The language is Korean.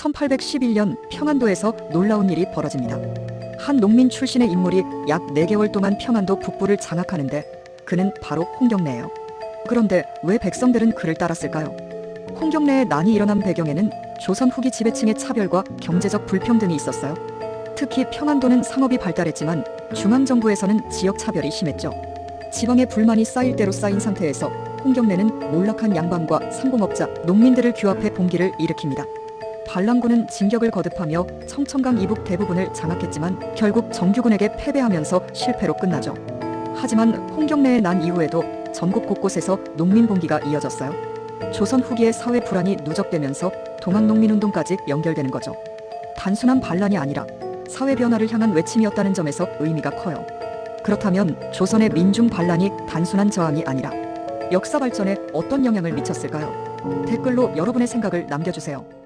1811년 평안도에서 놀라운 일이 벌어집니다. 한 농민 출신의 인물이 약 4개월 동안 평안도 북부를 장악하는데 그는 바로 홍경래예요. 그런데 왜 백성들은 그를 따랐을까요? 홍경래의 난이 일어난 배경에는 조선 후기 지배층의 차별과 경제적 불평등이 있었어요. 특히 평안도는 상업이 발달했지만 중앙정부에서는 지역 차별이 심했죠. 지방의 불만이 쌓일 대로 쌓인 상태에서 홍경래는 몰락한 양반과 상공업자, 농민들을 규합해 봉기를 일으킵니다. 반란군은 진격을 거듭하며 청천강 이북 대부분을 장악했지만 결국 정규군에게 패배하면서 실패로 끝나죠. 하지만 홍경래의 난 이후에도 전국 곳곳에서 농민 봉기가 이어졌어요. 조선 후기의 사회 불안이 누적되면서 동학 농민 운동까지 연결되는 거죠. 단순한 반란이 아니라 사회 변화를 향한 외침이었다는 점에서 의미가 커요. 그렇다면 조선의 민중 반란이 단순한 저항이 아니라 역사 발전에 어떤 영향을 미쳤을까요? 댓글로 여러분의 생각을 남겨주세요.